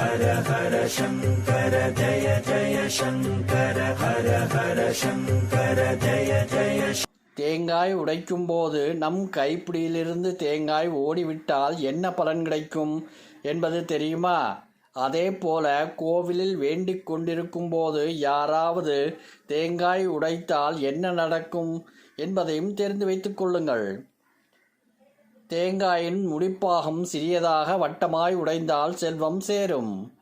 ஹர ஹர சங்கர ஜய ஜய சங்கர ஹர ஹர சங்கர ஜய ஜய தேங்காய் உடைக்கும் போது நம் கைப்பிடியிலிருந்து தேங்காய் ஓடிவிட்டால் என்ன பலன் கிடைக்கும் என்பது தெரியுமா? அதே போல கோவிலில் வேண்டிக் கொண்டிருக்கும் போது யாராவது தேங்காய் உடைத்தால் என்ன நடக்கும் என்பதையும் தெரிந்து வைத்துக் கொள்ளுங்கள். தேங்காயின் முடிப்பாகம் சிறியதாக வட்டமாய் உடைந்தால் செல்வம் சேரும்.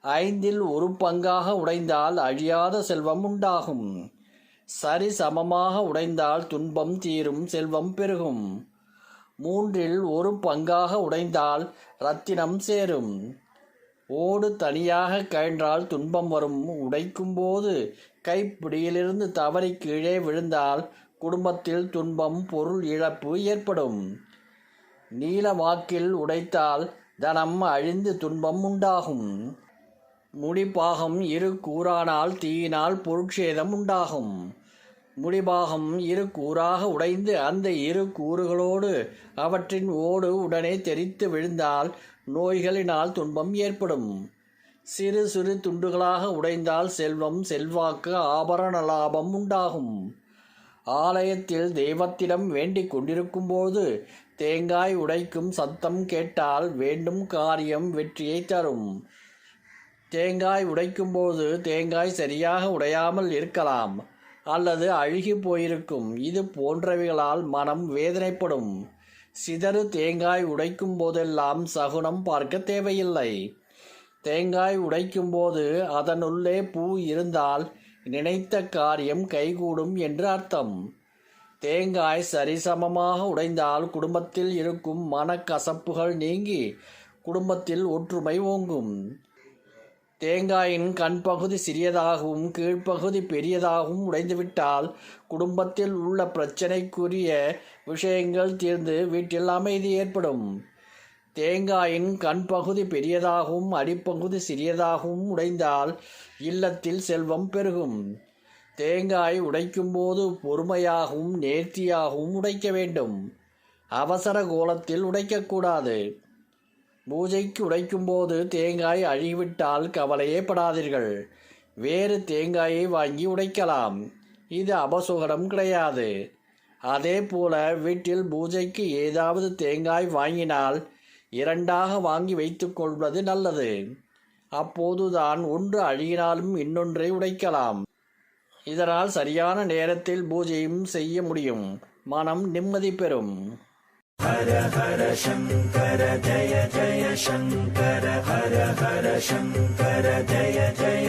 ஐந்தில் ஒரு பங்காக உடைந்தால் அழியாத செல்வம் உண்டாகும். சரி சமமாக உடைந்தால் துன்பம் தீரும் செல்வம் பெருகும். மூன்றில் ஒரு பங்காக உடைந்தால் ரத்தினம் சேரும். ஓடு தனியாக கழன்றால் துன்பம் வரும். உடைக்கும்போது கைப்பிடியிலிருந்து தவறி கீழே விழுந்தால் குடும்பத்தில் துன்பம் பொருள் இழப்பு ஏற்படும். நீல வாக்கில் உடைத்தால் தனம் அழிந்து துன்பம் உண்டாகும். முடிப்பாகம் இரு கூறானால் தீயினால் பொருட்சேதம் உண்டாகும். முடிபாகம் இரு கூறாக உடைந்து அந்த இரு கூறுகளோடு அவற்றின் ஓடு உடனே தெரித்து விழுந்தால் நோய்களினால் துன்பம் ஏற்படும். சிறு சிறு துண்டுகளாக உடைந்தால் செல்வம் செல்வாக்கு ஆபரண லாபம் உண்டாகும். ஆலயத்தில் தெய்வத்திடம் வேண்டிக் கொண்டிருக்கும்போது தேங்காய் உடைக்கும் சத்தம் கேட்டால் வேண்டும் காரியம் வெற்றியை தரும். தேங்காய் உடைக்கும்போது தேங்காய் சரியாக உடையாமல் இருக்கலாம் அல்லது அழுகி போயிருக்கும். இது போன்றவைகளால் மனம் வேதனைப்படும். சிதறு தேங்காய் உடைக்கும் போதெல்லாம் சகுனம் பார்க்க தேவையில்லை. தேங்காய் உடைக்கும்போது அதனுள்ளே பூ இருந்தால் நினைத்த காரியம் கைகூடும் என்று அர்த்தம். தேங்காய் சரிசமமாக உடைந்தால் குடும்பத்தில் இருக்கும் மனக்கசப்புகள் நீங்கி குடும்பத்தில் ஒற்றுமை ஓங்கும். தேங்காயின் கண்பகுதி சிறியதாகவும் கீழ்ப்பகுதி பெரியதாகவும் உடைந்துவிட்டால் குடும்பத்தில் உள்ள பிரச்சனைக்குரிய விஷயங்கள் தீர்ந்து வீட்டில் அமைதி ஏற்படும். தேங்காயின் கண்பகுதி பெரியதாகவும் அடிப்பகுதி சிறியதாகவும் உடைந்தால் இல்லத்தில் செல்வம் பெருகும். தேங்காய் உடைக்கும்போது பொறுமையாகவும் நேர்த்தியாகவும் உடைக்க வேண்டும். அவசர கோலத்தில் உடைக்கக்கூடாது. பூஜைக்கு உடைக்கும்போது தேங்காய் அழிவிட்டால் கவலையே படாதீர்கள். வேறு தேங்காயை வாங்கி உடைக்கலாம். இது அபசுகரம் கிடையாது. அதே போல வீட்டில் பூஜைக்கு ஏதாவது தேங்காய் வாங்கினால் இரண்டாக வாங்கி வைத்துக்கொள்வது நல்லது. அப்போதுதான் ஒன்று அழுகினாலும் இன்னொன்றை உடைக்கலாம். இதனால் சரியான நேரத்தில் பூஜையும் செய்ய முடியும். மனம் நிம்மதி பெறும். ஹர ஹர சங்கர ஜய ஜய சங்கர ஹர ஹர சங்கர ஜய ஜய